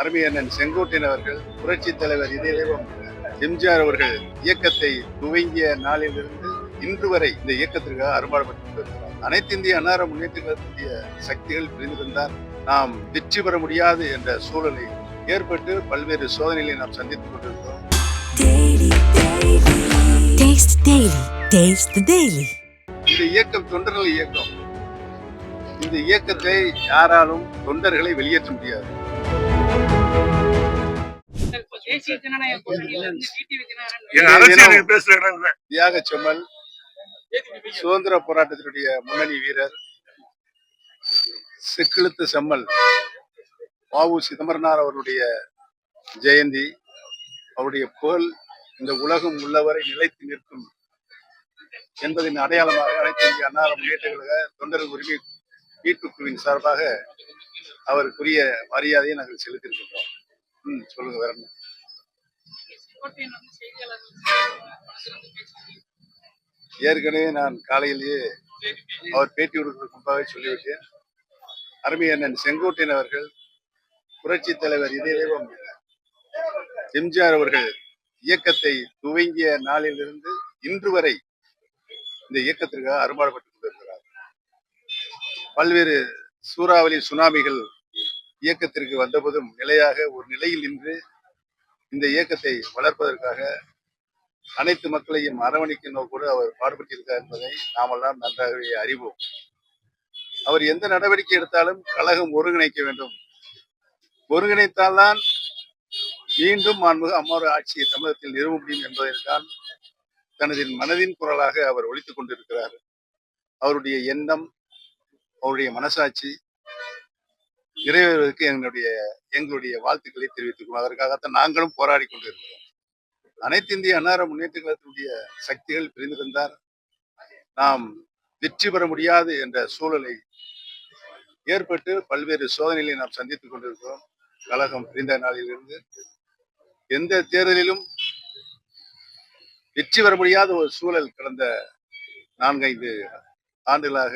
அருமையண்ணன் செங்கோட்டையன் அவர்கள் புரட்சி தலைவர் இதயம் எம்ஜிஆர் அவர்கள் இயக்கத்தை துவங்கிய நாளிலிருந்து இன்று வரை இந்த இயக்கத்திற்காக அரும்பாடுபட்டு அனைத்து இந்திய அன்னார முன்னேற்ற கழகத்தினுடைய சக்திகள் பிரிந்திருந்தால் நாம் வெற்றி பெற முடியாது என்ற சூழலை ஏற்பட்டு பல்வேறு சோதனைகளை நாம் சந்தித்துக் கொண்டிருக்கிறோம். இந்த இயக்கம் தொண்டர்கள் இயக்கம். இந்த இயக்கத்தை யாராலும் தொண்டர்களை வெளியேற்ற முடியாது. தியாக செம்மல் சுதந்திர போராட்டத்தினுடைய முன்னணி வீரர் செக்கிழுத்து செம்மல் வாவு சிதம்பரனார் அவருடைய ஜெயந்தி அவருடைய புகழ் இந்த உலகம் உள்ளவரை நிலைத்து நிற்கும் என்பதின் அடையாளமாக அனைத்து இந்திய அன்னார முன்னேற்ற கழக தொண்டர்கள் உரிமை மீட்புக் குழுவின் சார்பாக அவருக்குரிய மரியாதையை நாங்கள் செலுத்தியிருக்கின்றோம் ம் சொல்லுங்க வேற ஏற்கனவே நான் காலையிலேயே அவர் பேட்டி கொடுக்கிறதுக்கு முன்பாக சொல்லிவிட்டேன். அருமை அண்ணன் செங்கோட்டையன் அவர்கள் புரட்சி தலைவர் இதயம் எம்ஜிஆர் அவர்கள் இயக்கத்தை துவங்கிய நாளிலிருந்து இன்று வரை இந்த இயக்கத்திற்காக அரும்பாடுபட்டுக் கொண்டிருக்கிறார். பல்வேறு சூறாவளி சுனாமிகள் இயக்கத்திற்கு வந்தபோதும் நிலையாக ஒரு நிலையில் நின்று இந்த இயக்கத்தை வளர்ப்பதற்காக அனைத்து மக்களையும் அரவணைக்கும் நோக்கோடு அவர் பாடுபட்டிருக்கார் என்பதை நாமெல்லாம் நன்றாகவே அறிவோம். அவர் எந்த நடவடிக்கை எடுத்தாலும் கழகம் ஒருங்கிணைக்க வேண்டும். ஒருங்கிணைத்தால்தான் மீண்டும் மாண்புக அம்மாவோட ஆட்சியை தமிழகத்தில் நிறுவ முடியும் என்பதற்கான் தனது மனதின் குரலாக அவர் ஒழித்துக் கொண்டிருக்கிறார். அவருடைய எண்ணம் அவருடைய மனசாட்சி நிறைவேறுவதற்கு எங்களுடைய எங்களுடைய வாழ்த்துக்களை தெரிவித்துக்கணும் அதற்காகத்தான் நாங்களும் போராடி கொண்டிருக்கிறோம். அனைத்து இந்திய அன்னார முன்னேற்ற கழகத்தினுடைய சக்திகள் பிரிந்திருந்தால் நாம் வெற்றி பெற முடியாது என்ற சூழலை ஏற்பட்டு பல்வேறு சோதனைகளை நாம் சந்தித்துக் கொண்டிருக்கிறோம். கழகம் பிரிந்த நாளிலிருந்து எந்த தேர்தலிலும் வெற்றி பெற முடியாத ஒரு சூழல் கடந்த நான்கைந்து ஆண்டுகளாக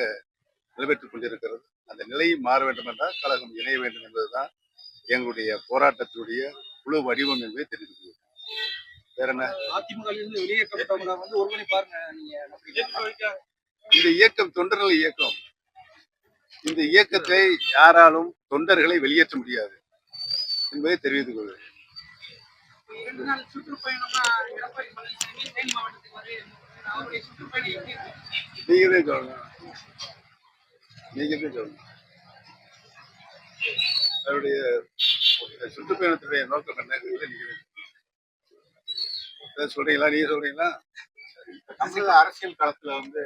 நடைபெற்றுக் கொண்டிருக்கிறது. அந்த நிலையை மாற வேண்டும் என்றால் கழகம் இணைய வேண்டும் என்பதுதான் எங்களுடைய போராட்டத்தினுடைய குழு வடிவம் என்பதை தெரிவித்துள்ளது வேற என்ன? அதிமுக இருந்து வெளியேற்றப்பட்டவங்க வந்து ஒருவனை பாருங்க நீங்க இந்த இயக்கம் தொண்டர்கள் இயக்கம். இந்த இயக்கத்தை யாராலும் தொண்டர்களை வெளியேற்ற முடியாது என்பதை தெரிவித்துக்? நீங்களே சொல்லணும் நீங்களே சொல்லணும் அவருடைய சுற்றுப்பயணத்துடைய நோக்கம் என்ன? நீங்களே ஏதாவது சொல்றீங்களா? நீங்க சொல்றீங்களா? தமிழக அரசியல் களத்துல வந்து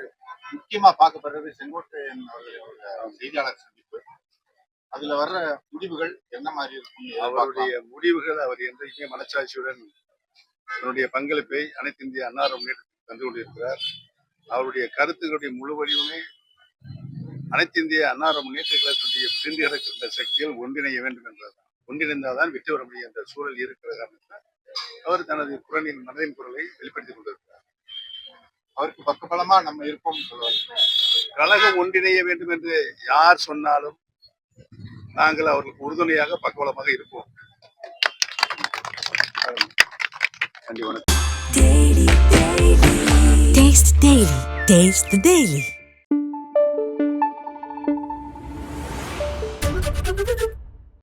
முக்கியமா பார்க்கப்படுறது செங்கோட்டையன் அவர்களுடைய செய்தியாளர் சந்திப்பு. அதுல வர்ற முடிவுகள் என்ன மாதிரி இருக்கும் அவருடைய முடிவுகள் அவர் என்றைக்குமே மனச்சாட்சியுடன் தன்னுடைய பங்களிப்பை அனைத்து இந்திய அன்னார முன்னேற்றத்துக்கு தந்து கொண்டிருக்கிறார். அவருடைய கருத்துக்களுடைய முழு வடிவமே அனைத்து இந்திய அன்னார முன்னேற்ற கழகத்துடைய பிரிந்து கிடக்கின்ற சக்திகள் ஒன்றிணைய வேண்டும் என்றார். ஒன்றிணைந்தால்தான் வெற்றி பெற முடியும் என்ற சூழல் இருக்கிறது அவர் தனது குரலின் மனதின் குரலை வெளிப்படுத்திக் கொண்டிருக்கிறார். அவருக்கு பக்கபலமா நம்ம இருப்போம் சொல்வார் கழகம் ஒன்றிணைய வேண்டும் என்று யார் சொன்னாலும் நாங்கள் அவர்களுக்கு உறுதுணையாக பக்கபலமாக இருப்போம். நன்றி வணக்கம். Taste the daily. Taste the daily.